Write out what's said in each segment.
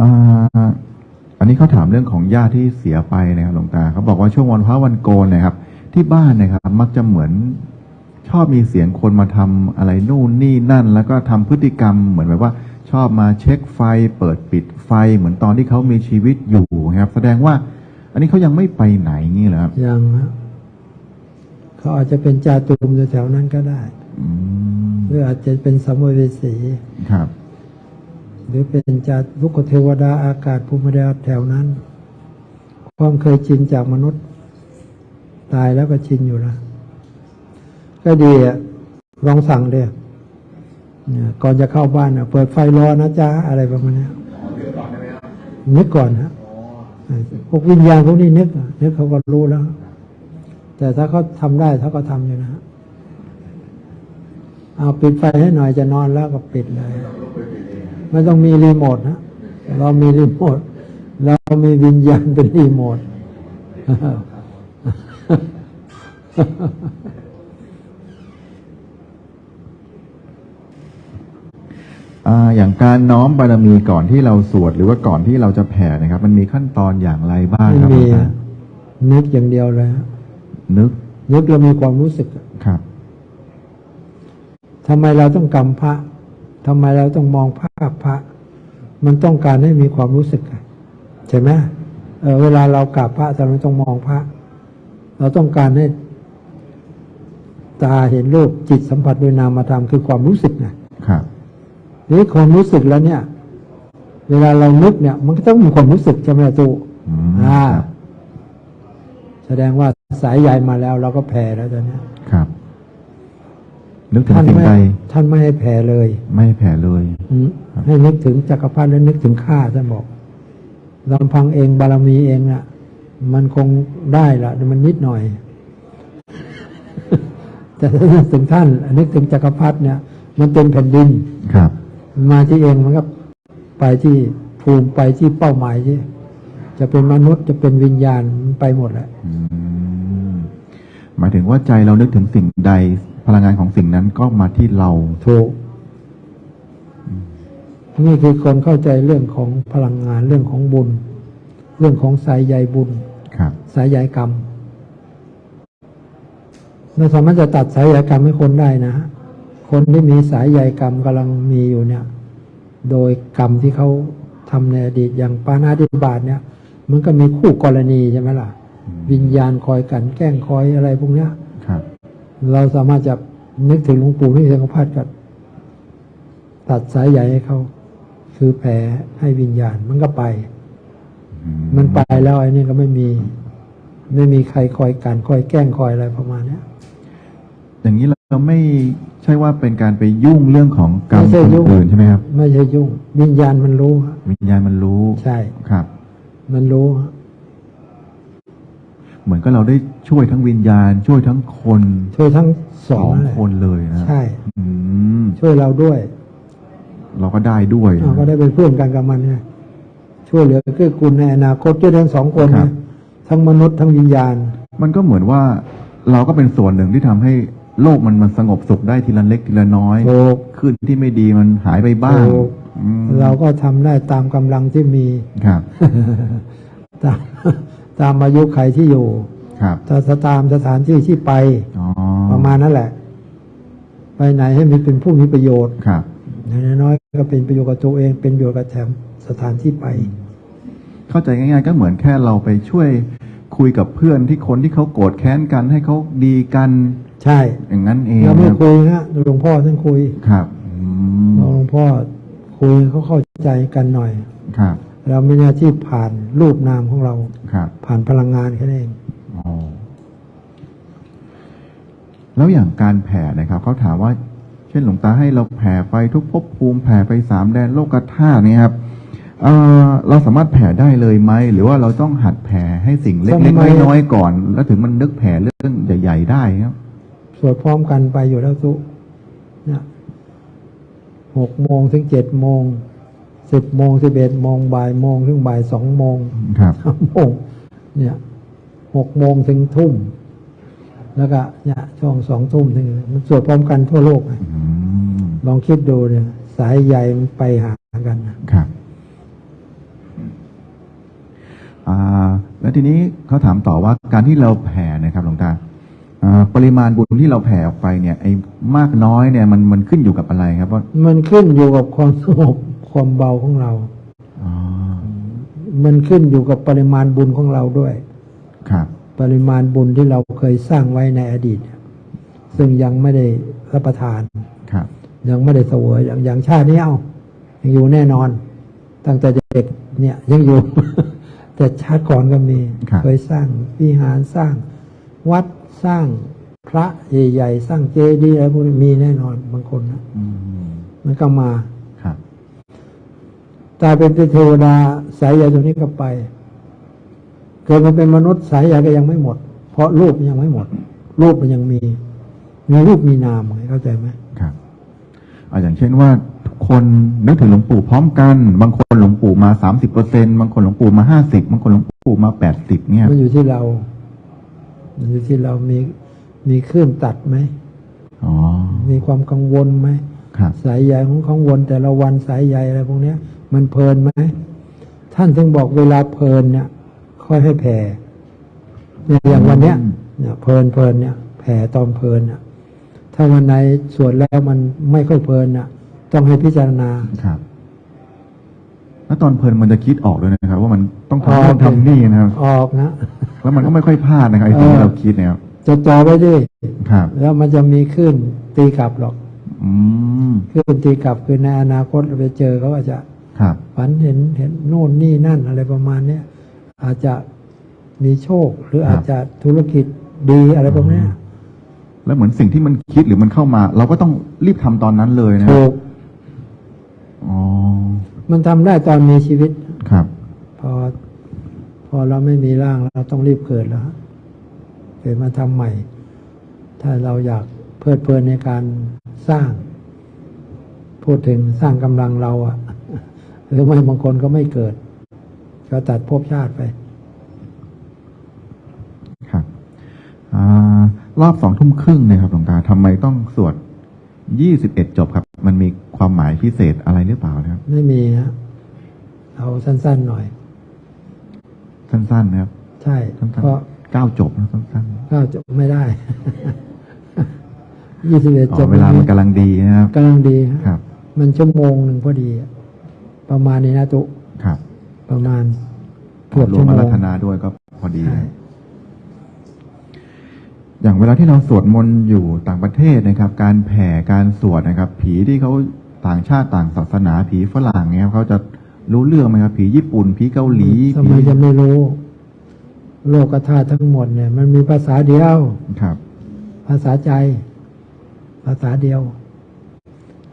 อ่าอันนี้เขาถามเรื่องของญาติที่เสียไปนะครับหลวงตาเขาบอกว่าช่วงวันพระวันโกนนะครับ ที่บ้านนะครับ มักจะเหมือนชอบมีเสียงคนมาทำอะไรนู่นนี่นั่น แล้วก็ทำพฤติกรรมเหมือนแบบว่า ชอบมาเช็คไฟ เปิดปิดไฟเหมือนตอนที่เขามีชีวิตอยู่นะครับ แสดงว่า อันนี้เขายังไม่ไปไหนงี้เหรอครับยังฮะเขาอาจจะเป็นจาตุมแถวๆนั้นก็ได้อืมหรืออาจจะเป็นสัมภเวสีครับ หรือเป็นจาตุกเทวดาอากาศภูมิดาแถวนั้น ความเคยชินจากมนุษย์ ตายแล้วก็ชินอยู่ล้วก็ดีอะลองสั่งเดียก่อนจะเข้าบ้านอะเปิดไฟรอนะจ๊ะอะไรประมาณนี้นึกก่อนฮะพวกวิญญาณพวกนี้นึกนึกเขาก็รู้แล้ว แต่ถ้าเขาทำได้เขาก็ทำอยู่นะเอาปิดไฟให้หน่อยจะนอนแล้วก็ปิดเลย ไม่ต้องมีรีโมทนะ เรามีรีโมท เรามีวิญญาณเป็นรีโมทอ่าอย่างการน้อมบารมีก่อนที่เราสวดหรือว่าก่อนที่เราจะแผ่นะครับ มันมีขั้นตอนอย่างไรบ้างไม่ครับหลมีวงตานึกอย่างเดียวเลยฮะนึก นึกเรามีความรู้สึกอะครับทำไมเราต้องกำพระ ทำไมเราต้องมองภาพพระ มันต้องการให้มีความรู้สึกอะใช่ไหมเออเวลาเรากราบพระทำไมต้องมองพระ เราต้องการให้ตาเห็นรูปจิตสัมผัสด้วยนามธรรมคือความรู้สึกนะครับทีนี้ความรู้สึกแล้วเนี่ย เวลาเรานึกเนี่ย มันก็ต้องมีความรู้สึกใช่ไหมตูอืมอ่าครับแสดงว่าสายใยมาแล้ว เราก็แผ่แล้วตอนเนี้ยครับ นึกถึงท่านสิ่งไม่ใดท่านไม่ให้แผ่เลย ไม่ให้แผ่เลยอืมให้นึกถึงจักรพรรดิและนึกถึงข้าท่านบอกลำพังเองบารมีเองน่ะ มันคงได้ละแต่มันนิดหน่อย แต่ถ้านึกถึงท่าน นึกถึงจักรพรรดิเนี่ย มันเป็นแผ่นดินครับ มาที่เองมันก็ไปที่ภูมิไปที่เป้าหมายที่จะเป็นมนุษย์จะเป็นวิญญาณมันไปหมดแหละอืมหมายถึงว่าใจเรานึกถึงสิ่งใด พลังงานของสิ่งนั้นก็มาที่เราถูกนี่คือคนเข้าใจเรื่องของพลังงานเรื่องของบุญ เรื่องของสายใยบุญครับสายใยกรรมเราสามารถจะตัดสายใยกรรมให้คนได้นะฮะคนที่มีสายใยกรรมกำลังมีอยู่เนี่ย โดยกรรมที่เขาทำในอดีตอย่างปานาติบาตเนี่ย มันก็มีคู่กรณีใช่ไหมล่ะ วิญญาณคอยกลันแกล้งคอยอะไรพวกเนี้ยครับ เราสามารถจะนึกถึงหลวงปู่ที่เสงพัดกับตัดสายใยให้เขาคือแผ่ให้วิญญาณมันก็ไปอืมันไปแล้วไอ้นี่ก็ไม่มี ไม่มีใครคอยกันคอยแกล้งคอยอะไรประมาณเนี้ยอย่างนี้เราไม่ใช่ว่าเป็นการไปยุ่งเรื่องของกรรมไม่ใช่คนยุ่งอื่นใช่ไหมครับ ไม่ใช่ยุ่ง วิญญาณมันรู้ฮะวิญญาณมันรู้ใช่ครับ มันรู้ฮะ เหมือนก็เราได้ช่วยทั้งวิญญาณ ช่วยทั้งคนช่วยทั้งสสอองงนั่นแหละคนเลยนะใช่ อืมช่วยเราด้วยเราก็ได้ด้วยเราก็ได้เป็นเพื่อนกันกับมันไงช่วยเหลือเกื้อกูลในอนาคตช่วยทั้งสองคนครันะบ ทั้งมนุษย์ทั้งวิญญาณ มันก็เหมือนว่าเราก็เป็นส่วนหนึ่งที่ทำให้โลกมันมันสงบสุขได้ทีละเล็กทีละน้อย ถูก ขึ้นที่ไม่ดีมันหายไปบ้างถูก อืมเราก็ทำได้ตามกำลังที่มี ครับ ตาม ตามอายุไขที่อยู่ครับถ้าตามสถานที่ที่ไปอ๋อประมาณนั้นแหละ ไปไหนให้มีเป็นผู้มีประโยชน์ครับอย่างน้อยๆก็เป็นประโยชน์กับตัวเองเป็นประโยชน์กับแถมสถานที่ไป เข้าใจง่าย ๆ ก็เหมือนแค่เราไปช่วยคุยกับเพื่อนที่คนที่เขาโกรธแค้นกันให้เขาดีกัน ใช่ อย่างนั้นเองเราไม่ครับคุยนะหลวงพ่อท่านคุยครับอืมหลวงพ่อคุยเขาเข้าใจกันหน่อยครับ เรามีหน้าที่ผ่านรูปนามของเรา ครับผ่านพลังงานแค่นั้นเองอ๋อแล้วอย่างการแผ่นะครับเขาถามว่า เช่นหลวงตาให้เราแผ่ไปทุกภพภูมิแผ่ไปสามแดนโลกธาตุเนี่ยครับเอ่อเราสามารถแผ่ได้เลยไหมหรือว่าเราต้องหัดแผ่ให้สิ่งเล็กทำไมๆน้อยๆก่อน แล้วถึงมันนึกแผ่เรื่องใหญ่ๆได้ครับสวดพร้อมกันไปอยู่แล้วทุกเนี่ยหกโมงถึงเจ็ดโมง สิบโมงสิบเอ็ดโมงบ่ายโมงถึงบ่ายสองโมงครับสามโมงเนี่ยหกโมงถึงทุ่ม แล้วก็เนี่ยช่วงสองทุ่มถึงมันสวดพร้อมกันทั่วโลกนะอืมลองคิดดูเนี่ย สายใยมันไปหากันนะครับแล้วทีนี้เขาถามต่อว่าการที่เราแผ่นะครับหลวงตาอ่าปริมาณบุญที่เราแผ่ออกไปเนี่ยไอ้มากน้อยเนี่ยมันมันขึ้นอยู่กับอะไรครับว่ามันขึ้นอยู่กับความสงบ ความเบาของเราอ๋อมันขึ้นอยู่กับปริมาณบุญของเราด้วย ครับ ปริมาณบุญที่เราเคยสร้างไว้ในอดีต ซึ่งยังไม่ได้รับประทาน ครับ ยังไม่ได้เสวยอย่างอย่างชาตินี้เอายังอยู่แน่นอน ตั้งแต่เด็กเนี่ยยังอยู่ แต่ชาติก่อนก็มีครับเคยสร้างวิหารสร้างวัดสร้างพระใหญ่ๆสร้างเจดีย์อะไรพวกนี้มีแน่นอนบางคนนะอืมมันก็มาครับ ตายเป็นเทวดาสายใยตรงนี้ก็ไป เกิดมาเป็นมนุษย์สายใยก็ยังไม่หมด เพราะรูปยังไม่หมด รูปมันยังมี มีรูปมีนามไงเข้าใจไหมครับอ่าอย่างเช่นว่าทุกคนนึกถึงหลวงปู่พร้อมกัน บางคนหลวงปู่มาสามสิบเปอร์เซ็นบางคนหลวงปู่มาห้าสิบบางคนหลวงปู่มาแปดสิบเนี่ยมันอยู่ที่เรามันอยู่ที่เรามีมีคลื่นตัดไหมอ๋อมีความกังวลไหมครับสายใยของกังวลแต่ละวันสายใยอะไรพวกเนี้ย มันเพลินไหมท่านถึงบอกเวลาเพลินเนี่ยค่อยให้แผ่เนี่ยอย่างวันเนี้ยเนี่ยเพลินเพลินเนี่ยแผ่ตอนเพลินเนี่ยถ้าวันไหนสวดแล้วมันไม่ค่อยเพลินน่ะ ต้องให้พิจารณาครับ แล้วตอนเพลินมันจะคิดออกด้วยนะครับ ว่ามันต้องอ๋อทำนู่นทำนี่นะครับออกนะแล้วมันก็ไม่ค่อยพลาดนะครับไอ้สิ่งเอที่อเราคิดเนี่ยครับจะจอไว้ดิครับ แล้วมันจะมีขึ้นตีกลับหรอก อืมขึ้นตีกลับคือในอนาคตเราไปเจอเขาอาจจะ ครับฝันเห็นเห็นโน่นนี่นั่นอะไรประมาณเนี้ยอาจจะมีโชค หรืออาจจะธุรกิจดีอะไรประมาณเนี้ยแล้วเหมือนสิ่งที่มันคิดหรือมันเข้ามา เราก็ต้องรีบทำตอนนั้นเลยนะถูกอ๋อมันทำได้ตอนมีชีวิตครับ พอ พอเราไม่มีร่างเราต้องรีบเกิดแล้วเกิดมาทำใหม่ ถ้าเราอยากเพลิดเพลินในการสร้าง พูดถึงสร้างกำลังเราอะ หรือไม่บางคนก็ไม่เกิด ก็ตัดภพชาติไปครับอารอบสองทุ่มครึ่งเนะครับหลวงตาทำไมต้องสวดยี่สิบเอ็ดจบครับ มันมีความหมายพิเศษอะไรหรือเปล่านะครับ ไม่มีฮะเอาสั้นๆหน่อย สั้นๆนะครับ ใช่สั้นเพราะๆเก้าจบนะสั้นก็จบไม่ได้ยี่สิบเอ็ดๆอ๋จอบเวลามันกำลังดีนะครับกำลังดีฮะครับ มันชั่วโมงหนึ่งพอดีอะ ประมาณนี้นะตุครับประมาณเกือบรวชั่มวโมอางรัธนาด้วยก็พอดี ใช่ อย่างเวลาที่เราสวดมนต์อยู่ต่างประเทศนะครับ การแผ่การสวดนะครับ ผีที่เขาต่างชาติต่างศาสนาผีฝรั่งเนี่ยครับเขาจะรู้เรื่องไหมครับ ผีญี่ปุ่น ผีเกาหลีทำผีไมจะไม่รู้ โลกธาตุทั้งหมดเนี่ย มันมีภาษาเดียว ครับ ภาษาใจ ภาษาเดียว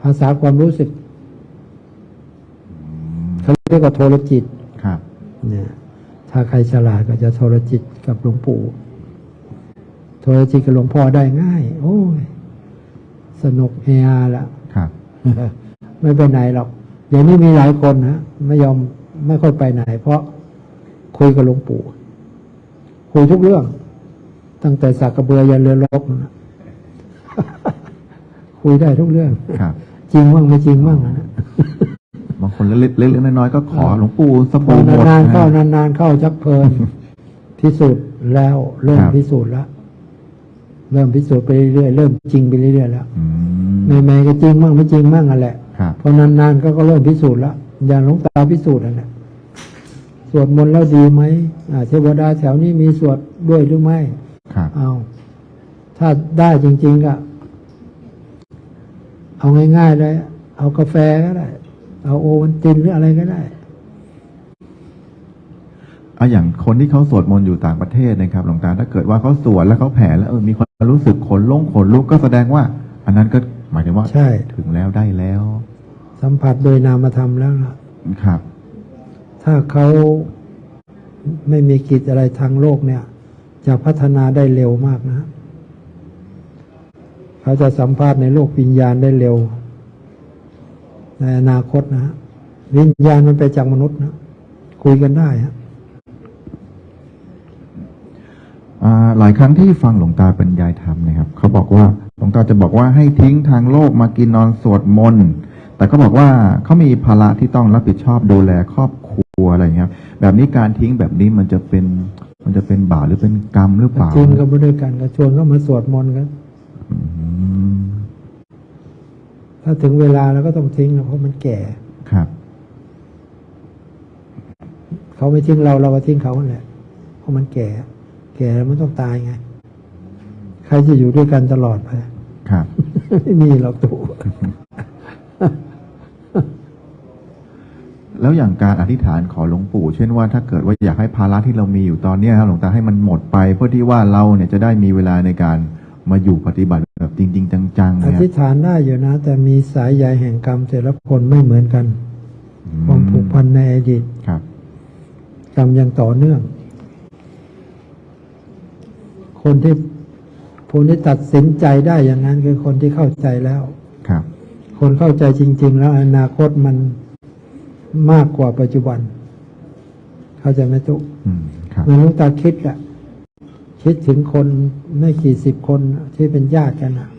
ภาษาความรู้สึก เขาเรียกว่าโทรจิตครับเนี่ยถ้าใครฉลาดก็จะโทรจิตกับหลวงปู่โทรจิตกับหลวงพ่อได้ง่าย โอ้ยสนุกเฮฮาละครับไม่ไปไหนหรอกเดี๋ยวนี้มีหลายคนนะไม่ยอมไม่ค่อยไปไหน เพราะคุยกับหลวงปู่ คุยทุกเรื่อง ตั้งแต่สักกระเบือยันเรือรบนะคุยได้ทุกเรื่อง ครับ จริงบ้างไม่จริงบ้างนะบางคนเล็กๆเล็กๆน้อยๆก็ขอหลวงปู่สพอบู่หมดนานๆเข้านะนานๆเข้าชักเพลินพิสูจน์แล้วเริ่มครับพิสูจน์แล้วเริ่มพิสูจน์ไปเรื่อยๆเริ่มจริงไปเรื่อยๆแล้วอืมใหม่ๆก็จริงบ้างไม่จริงบ้างอะแหละครับพอนานๆก็ก็เริ่มพิสูจน์แล้วอย่างหลวงตาพิสูจน์นั่นแหละสวดมนต์แล้วดีไหมอ่าเทวดาแถวนี้มีสวดด้วยหรือไม่ครับเอาถ้าได้จริง ๆ ก็ เอาง่ายๆเลย เอากาแฟก็ได้ เอาโอวัลตินหรืออะไรก็ได้เอาอย่างคนที่เขาสวดมนต์อยู่ต่างประเทศนะครับหลวงตาถ้าเกิดว่าเขาสวดแล้วเขาแผ่แล้วเออมีความรู้สึกขนลงขนลุกก็แสดงว่า อันนั้นก็หมายถึงว่าใช่ถึงแล้วได้แล้ว สัมผัสโดยนามธรรมแล้วล่ะครับ ถ้าเขาไม่มีกิจอะไรทางโลกเนี่ย จะพัฒนาได้เร็วมากนะเขาจะสัมภาษณ์ในโลกวิญญาณได้เร็ว ในอนาคตนะฮะวิญญาณมันไปจากมนุษย์นะ คุยกันได้ฮะอ่าหลายครั้งที่ฟังหลวงตาบรรยายธรรมนะครับเขาบอกว่าหลวงตาจะบอกว่าให้ทิ้งทางโลกมากินนอนสวดมนต์แต่ก็บอกว่าเขามีภาระที่ต้องรับผิดชอบดูแลครอบครัวอะไรอย่างเงี้ยครับแบบนี้การทิ้งแบบนี้มันจะเป็น มันจะเป็นบาปหรือเป็นกรรมหรือเปล่าจริงก็ไม่ด้วยกันก็ชวนเขามาสวดมนต์กันอืม ถ้าถึงเวลาแล้วก็ต้องทิ้งนะเพราะมันแก่ ครับ เขาไม่ทิ้งเราเราก็ทิ้งเขาแหละ เพราะมันแก่ แก่แล้วมันต้องตายไง ใครจะอยู่ด้วยกันตลอดไป ครับ ไม่มีหรอกตู่แล้วอย่างการอธิษฐานขอหลวงปู่ เช่นว่าถ้าเกิดว่าอยากให้ภาระที่เรามีอยู่ตอนเนี้ยครับหลวงตาให้มันหมดไป เพื่อที่ว่าเราเนี่ยจะได้มีเวลาในการ มาอยู่ปฏิบัติแบบจริง ๆ จังๆอเนี่ยธิษฐานได้อยู่นะ แต่มีสายใยแห่งกรรมแต่ละคนไม่เหมือนกัน ความผูกพันในอดีตครับ กรรมยังต่อเนื่อง คนที่คนที่ตัดสินใจได้อย่างนั้นคือคนที่เข้าใจแล้ว ครับ คนเข้าใจจริง ๆ แล้วอนาคตมันมากกว่าปัจจุบัน เข้าใจไหมตุ๊กอืมครับ เหมันหลุงตาคิดอะ คิดถึงคนไม่กี่สิบคนที่เป็นญาติกันอะ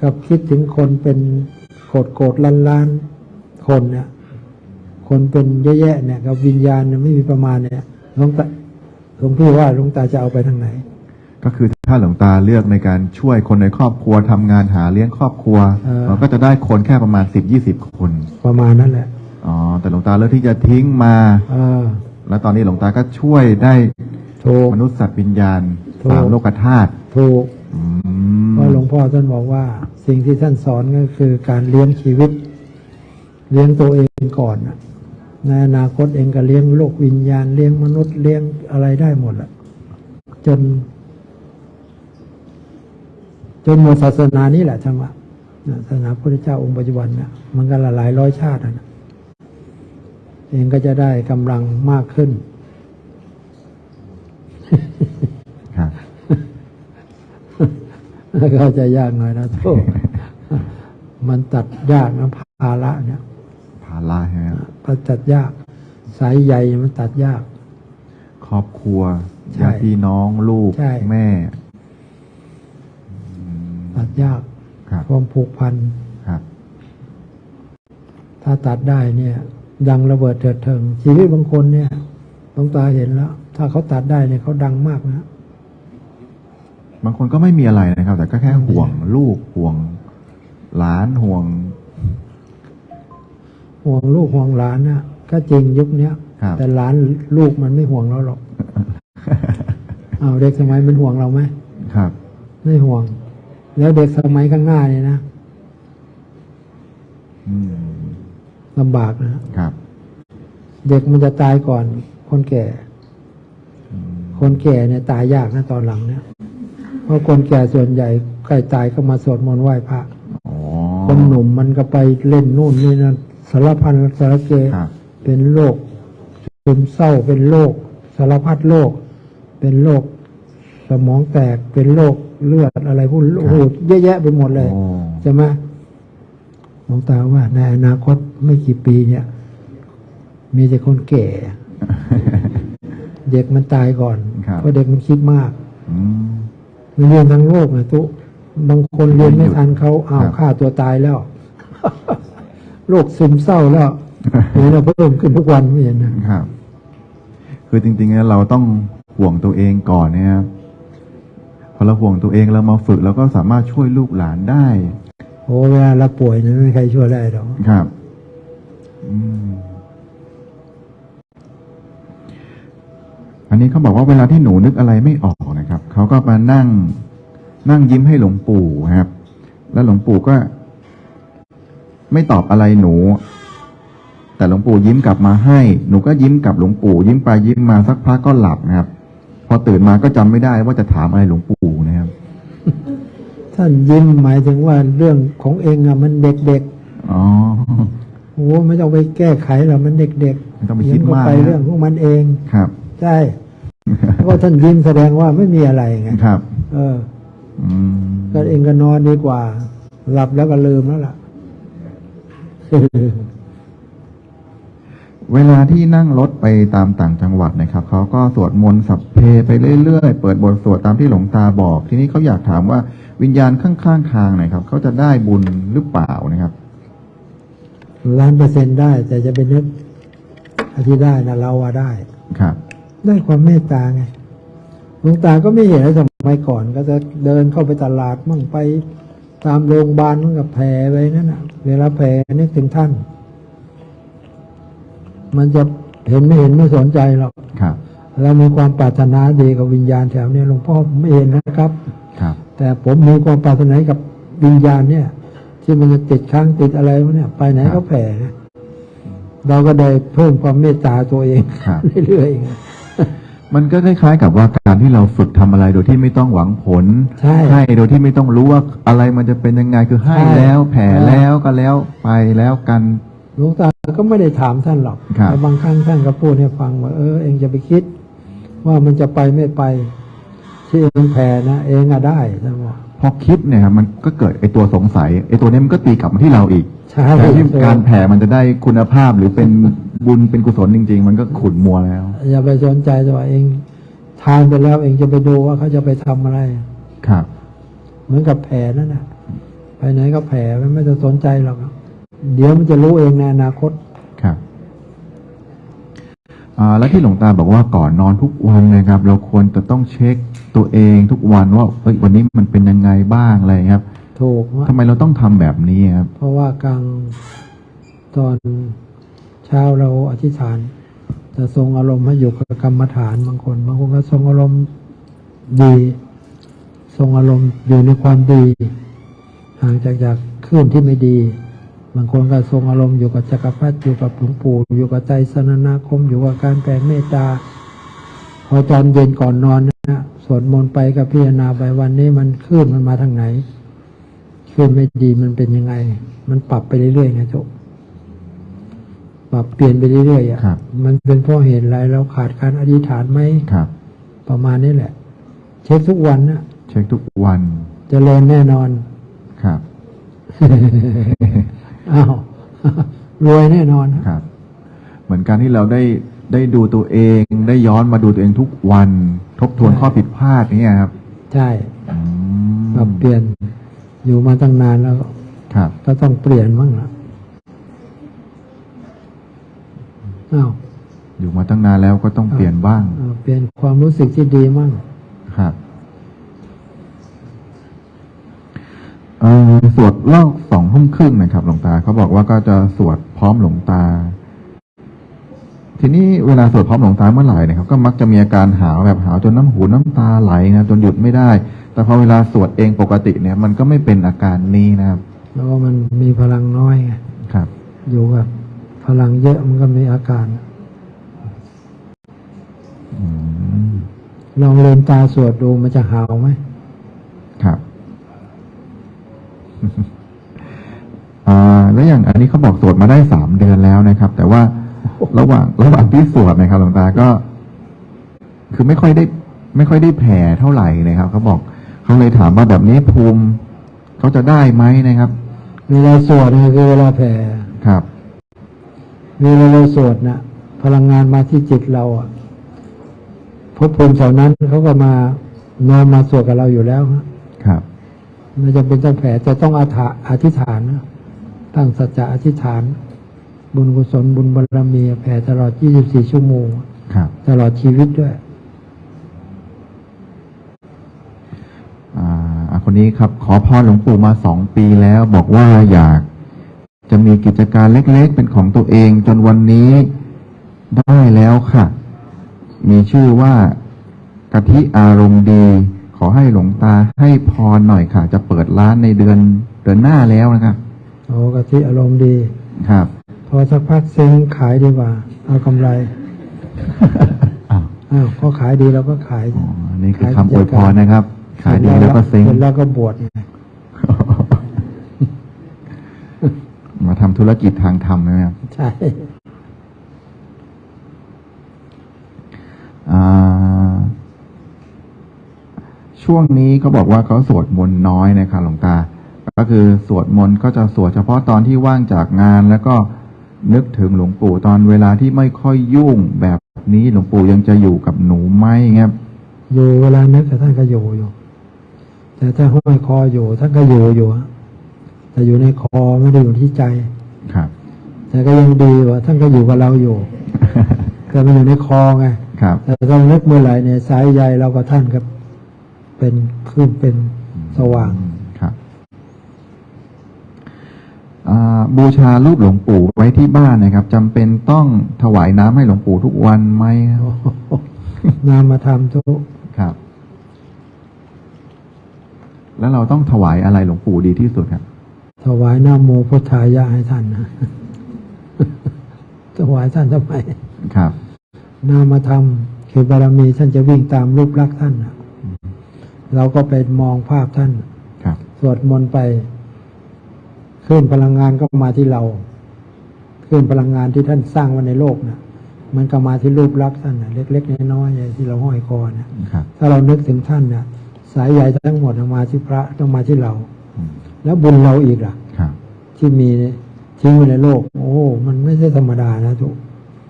กับคิดถึงคนเป็นโกดโกดล้านล้านๆคนเนี่ยคนเป็นเยอะแยะเนี่ยกับวิญญาณเนี่ยไม่มีประมาณเนี่ยหลวงตาหลวงพี่ว่าหลวงตาจะเอาไปทางไหน ก็คือถ้าหลวงตาเลือกในการช่วยคนในครอบครัวทำงานหาเลี้ยงครอบครัวเออเราก็จะได้คนแค่ประมาณสิบยี่สิบคน ประมาณนั้นแหละอ๋อแต่หลวงตาเลือกที่จะทิ้งมา เออ แล้วตอนนี้หลวงตาก็ช่วยได้ถูก มนุษย์สัตว์วิญญาณถูกตามโลกธาตุถูกอืมเพราะหลวงพ่อท่านบอกว่า สิ่งที่ท่านสอนก็คือการเลี้ยงชีวิต เลี้ยงตัวเองก่อนน่ะในอนาคตเองก็เลี้ยงโลกวิญญาณเลี้ยงมนุษย์เลี้ยงอะไรได้หมดละจน จนหมดศาสนานี้แหละจังหวะนะศาสนาพระเจ้าองค์ปัจจุบันเนี่ยมันก็ละหลายร้อยชาติอะนะ เองก็จะได้กำลังมากขึ้นครับก็จะยากหน่อยนะโทษมันตัดยากนะภาระเนี่ยภาระใช่ไหมครับมันตัดยาก สายใยมันตัดยาก ครอบครัวใช่ญาติพี่น้องลูกใช่แม่ตัดยากครับความผูกพันครับถ้าตัดได้เนี่ย ดังระเบิดเถิดเทิงชีวิตบางคนเนี่ยหลวงตาเห็นแล้ว ถ้าเขาตัดได้เนี่ยเขาดังมากนะ บางคนก็ไม่มีอะไรนะครับ แต่ก็แค่ห่วงลูกห่วงหลานห่วง ห่วงลูกห่วงหลานน่ะก็จริงยุคเนี้ยครับแต่หลานลูกมันไม่ห่วงเราหรอกเอาเด็กสมัยมันห่วงเราไหมครับ ไม่ห่วง แล้วเด็กสมัยข้างหน้าเนี่ยนะ อืม ลำบากนะครับ เด็กมันจะตายก่อนคนแก่อืมคนแก่เนี่ยตายยากนะตอนหลังเนี่ยเพราะคนแก่ส่วนใหญ่ใกล้ตายก็มาสวดมนต์ไหว้พระอ๋อคนหนุ่มมันก็ไปเล่นนู่นนี่นั่นสารพันสารเกครับเป็นโรคซึมเศร้าเป็นโรคสารพัดโรคเป็นโรคสมองแตกเป็นโรคเลือดอะไรพวกโอ้โหเยอะแยะไปหมดเลยโอ้ใช่ไหมห ลวงตาว่าในอนาคตไม่กี่ปีเนี่ย มีแต่คนแก่ เด็กมันตายก่อนครับเพราะเด็กมันคิดมากอืมมันเรียนทั้งโลกนะทุบางคนเรียนไม่ทันเขาอ้าวครับฆ่าตัวตายแล้วโรคซึมเศร้าแล้วเห็นเราเพิ่มขึ้นทุกวันไม่เห็นนะครับ คือจริงๆแล้วเราต้องห่วงตัวเองก่อนนะครับพอเราห่วงตัวเองเรามาฝึกเราก็สามารถช่วยลูกหลานได้โอ้เวลาเราป่วยเนี่ยไม่มีใครช่วยได้หรอกครับอันนี้เขาบอกว่าเวลาที่หนูนึกอะไรไม่ออกนะครับเขาก็มานั่ง นั่งยิ้มให้หลวงปู่ครับ แล้วหลวงปู่ก็ ไม่ตอบอะไรหนู แต่หลวงปู่ยิ้มกลับมาให้ หนูก็ยิ้มกลับหลวงปู่ ยิ้มไปยิ้มมาสักพักก็หลับนะครับ พอตื่นมาก็จำไม่ได้ว่าจะถามอะไรหลวงปู่ ท่านยิ้มหมายถึงว่าเรื่องของเองอะมันเด็กอ๋อๆโอ้ไม่ต้องไปแก้ไขหรอกมันเด็กไม่ต้องไปๆคิดมากเดี๋ยวไปนะเรื่องของมันเอง ครับ ใช่เพราะท่านยิ้มแสดงว่าไม่มีอะไรไง ครับ เอออืมก็เองก็นอนดีกว่า หลับแล้วก็ลืมแล้วล่ะ เวลาที่นั่งรถไปตามต่างจังหวัดนะครับ เขาก็สวดมนต์สัพเพไปเรื่อยๆ เปิดบทสวดตามที่หลวงตาบอก ทีนี้เขาอยากถามว่า วิญญาณข้างๆทางหนะครับเขาจะได้บุญหรือเปล่านะครับล้านเปอร์เซ็นต์ได้ แต่จะเป็นนึกที่ได้นะเราว่าได้ครับ ได้ความเมตตาไงหลวงตาก็ไม่เห็นสมัยก่อนก็จะเดินเข้าไปตลาดมั่งไปตามโรงพยาบาลมั่งกับแผ่ไปนั่นน่ะเวลาแผ่นึกถึงท่าน มันจะเห็นไม่เห็นไม่สนใจหรอกครับเรามีความปรารถนาดีกับวิญญาณแถวเนี้ยหลวงพ่อไม่เห็นนะครับ ครับ แต่ผมมีความปรารถนากับวิญญาณเนี่ย ที่มันจะติดค้างติดอะไรวะเนี่ย ไปไหนก็แผ่นะเราก็ได้เพิ่มความเมตตาตัวเองครับเรื่อยๆไงมันก็คล้ายๆกับว่าการที่เราฝึกทำอะไรโดยที่ไม่ต้องหวังผลใช่ให้โดยที่ไม่ต้องรู้ว่าอะไรมันจะเป็นยังไงคือให้ใช่แล้ว แผ่ใช่แล้วก็แล้วไปแล้วกันหลวงตาก็ไม่ได้ถามท่านหรอกครับแต่บางครั้งท่านก็พูดให้ฟังว่าเออเองจะไปคิด ว่ามันจะไปไม่ไป ที่เองแผ่นะเองอะได้ท่านบอกพอคิดเนี่ยครับมันก็เกิดไอตัวสงสัยไอตัวเนี้ยมันก็ตีกลับมาที่เราอีกใช่แต่ที่การแผ่มันจะได้คุณภาพหรือเป็นบุญเป็นกุศลจริง ๆ มันก็ขุนมัวแล้ว อย่าไปสนใจแต่ว่าเองทานไปแล้วเองจะไปดูว่าเขาจะไปทำอะไร ครับ เหมือนกับแผลนั่นนะไปไหนก็แผลมันไม่ต้องสนใจหรอก เดี๋ยวมันจะรู้เองในอนาคต ครับอ่าแล้วที่หลวงตาบอกว่าก่อนนอนทุกวันนะครับ เราควรจะต้องเช็ค ตัวเองทุกวันว่าเอ้ยวันนี้มันเป็นยังไงบ้างอะไรครับถูกว่าทำไมเราต้องทำแบบนี้ครับ เพราะว่ากลางตอนเช้าเราอธิษฐาน จะทรงอารมณ์ให้อยู่กับกรรมฐานบางคนบางคนก็ทรงอารมณ์ดี ทรงอารมณ์อยู่ในความดี ห่างจากจากคลื่นที่ไม่ดีบางคนก็ทรงอารมณ์อยู่กับจักรพรรดิอยู่กับหลวงปู่อยู่กับใจสนนาคมอยู่กับการแผ่เมตตา พอตอนเย็นก่อนนอน นะสวดมนต์ไปกับพิจารณาไปวันนี้มันคลื่นมันมาทางไหนคลื่นไม่ดีมันเป็นยังไง มันปรับไปเรื่อยๆไงโจบปรับเปลี่ยนไปเรื่อยๆอะครับมันเป็นเพราะเหตุอะไรเราขาดการอธิษฐานไหมครับ ประมาณนี้แหละ เช็คทุกวันนะเช็คทุกวันเจริญแน่นอนครับอ้าวรวยแน่นอนฮะครับ เหมือนการที่เราได้ได้ดูตัวเอง ได้ย้อนมาดูตัวเองทุกวัน ทบทวนข้อผิดพลาดเนี่ยครับใช่อืมปรับเปลี่ยนอยู่มาตั้งนานแล้ว ครับ ก็ต้องเปลี่ยนบ้างละอ้าวอยู่มาตั้งนานแล้วก็ต้องเปลี่ยนบ้างเอ่อเปลี่ยนความรู้สึกที่ดีมั่งครับเอ่อสวดรอบสองทุ่มครึ่งนะครับ หลวงตาเขาบอกว่าก็จะสวดพร้อมหลวงตา ทีนี้เวลาสวดพร้อมหลวงตาเมื่อไหร่นะครับก็มักจะมีอาการหาวแบบหาวจนน้ำหูน้ำตาไหลนะจนหยุดไม่ได้ แต่พอเวลาสวดเองปกติเนี่ย มันก็ไม่เป็นอาการนี้นะครับแล้วก็มันมีพลังน้อยไงครับ อยู่กับพลังเยอะมันก็มีอาการอืมลองเลืมตาสวดดูมันจะหาวไหมครับอ่าแล้วอย่างอันนี้เขาบอกสวดมาได้สามเดือนแล้วนะครับ แต่ว่า ระหว่างระหว่างที่สวดนะครับหลวงตาก็ คือไม่ค่อยได้ ไม่ค่อยได้แผ่เท่าไหร่นะครับเขาบอกเขาเลยถามว่าแบบนี้ภูมิเขาจะได้ไหมนะครับ เวลาสวดเนี่ยคือเวลาแผ่ครับเวลาเราสวดนะพลังงานมาที่จิตเราอะภพภูมิเหล่านั้นเขาก็มานอนมาสวดกับเราอยู่แล้วฮะครับไม่จำเป็นต้องแผ่จะต้องอธิอธิษฐานนะตั้งสัจจะอธิษฐาน บุญกุศลบุญบารมีแผ่ตลอด 24 ชั่วโมงครับ ตลอดชีวิตด้วยอ่าอะคนนี้ครับ ขอพรหลวงปู่มาสองปีแล้วบอกว่าอยากจะมีกิจการเล็กๆ เป็นของตัวเอง จนวันนี้ได้แล้วค่ะ มีชื่อว่ากะทิอารมณ์ดี ขอให้หลวงตาให้พรหน่อยค่ะ จะเปิดร้านในเดือนเดือนหน้าแล้วนะครับโอ้กะทิอารมณ์ดีครับ พอสักพักเซ็งขายดีกว่า เอากำไรอ้าวอ้าวก็ขายดีเราก็ขายอ๋อนี่คือคำอวยพรนะครับ ขายดีแล้วก็เซ็งเสร็จแล้วก็บวชไงมาทำธุรกิจทางธรรมนะครับใช่อ่าช่วงนี้เขาบอกว่าเขาสวดมนต์น้อยนะครับหลวงตา ก็คือสวดมนต์ก็จะสวดเฉพาะตอนที่ว่างจากงานแล้วก็ นึกถึงหลวงปู่ตอนเวลาที่ไม่ค่อยยุ่งแบบนี้หลวงปู่ยังจะอยู่กับหนูไหมครับอยู่เวลานึกแต่ท่านก็อยู่อยู่ แต่ถ้าห้อยคออยู่ท่านก็อยู่อยู่ฮะแต่อยู่ในคอไม่ได้อยู่ที่ใจครับ แต่ก็ยังดีว่าท่านก็อยู่กับเราอยู่แต่มันอยู่ในคอไงครับ แต่ถ้านึกเมื่อไหร่เนี่ยสายใยเราก็ท่านครับ เป็นขึ้นเป็นสว่าง อืมครั บอ่าบูชารูปหลวงปู่ไว้ที่บ้านนะครับจำเป็นต้องถวายน้ำให้หลวงปู่ทุกวันไหมครับนามธรรมทุกครับ แล้วเราต้องถวายอะไรหลวงปู่ดีที่สุดครับ ถวายน้ำโมพุทธายะให้ท่านนะถวายท่านทำไมครับ นามธรรมคือบารมีท่านจะวิ่งตามรูปลักษณ์ท่านน่ะเราก็ไปมองภาพท่านครับสวดมนต์ไป คลื่นพลังงานก็มาที่เราคลื่นพลังงานที่ท่านสร้างไว้ในโลกนะมันก็มาที่รูปลักษณ์ท่านนะเล็ก ๆ น้อยๆที่เราห้อยคอนะครับถ้าเรานึกถึงท่านนะสายใยทั้งหมดมาที่พระต้องมาที่เราอืมแล้วบุญเราอีกล่ะครับที่มีทิ้งไว้ในโลก โอ้ มันไม่ใช่ธรรมดานะทุก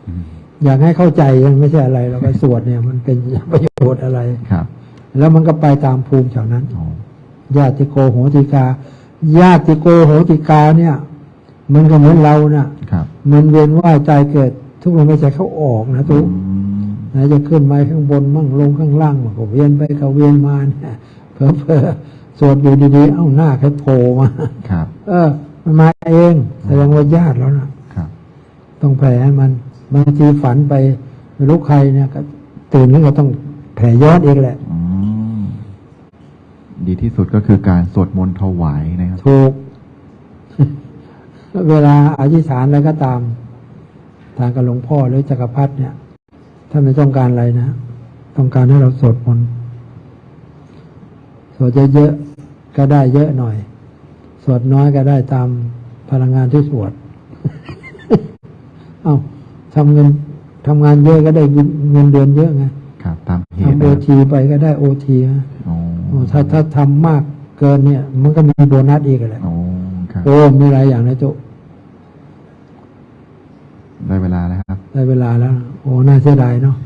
อืมอยากให้เข้าใจยังไม่ใช่อะไรเราไปสวดเนี่ย มันเป็นประโยชน์อะไรครับ แล้วมันก็ไปตามภูมิแถวนั้นอ๋อญาติโกโหติกา ญาติโกโหติกาเนี่ย มันก็เหมือนเราน่ะครับมันเวียนว่ายตายเกิด ทุกคนไม่ใช่เขาออกนะทุกอืมนะจะขึ้นมาข้างบนมั่งลงข้างล่างมันก็เวียนไปก็เวียนมาเนี่ยเพอเพอๆสวดอยู่ดีๆ เอ้าหน้าแค่โผล่มาครับ เออ มันมาเองแสดงว่าญาติแล้วนะครับ ต้องแผ่ให้มันบางทีฝันไปไม่รู้ใครเนี่ยก็ตื่นแล้วก็ต้องแผ่ย้อนอีกแหละอืม ดีที่สุดก็คือการสวดมนต์ถวายนะครับ ถูก เวลาอธิษฐานอะไรก็ตาม ทางกับหลวงพ่อหรือจักรพรรดิเนี่ยท่านไม่ต้องการอะไรนะ ต้องการให้เราสวดมนต์สวดเยอะๆก็ได้เยอะหน่อย สวดน้อยก็ได้ตามพลังงานที่สวด เอา้าทำเงินทำงานเยอะก็ได้เงินเงินเดือนเยอะไงครับ ตามเหตุทำโอนะครับทีไปก็ได้โอทีนะอ๋อโอ้ ถ้าถ้าทำมากเกินเนี่ย มันก็มีโบนัสอีกแหละอ๋อครับโอ้มีหลายอย่างนะโจได้เวลาแล้วครับ ได้เวลาแล้ว โอ้ น่าเสียดายเนาะ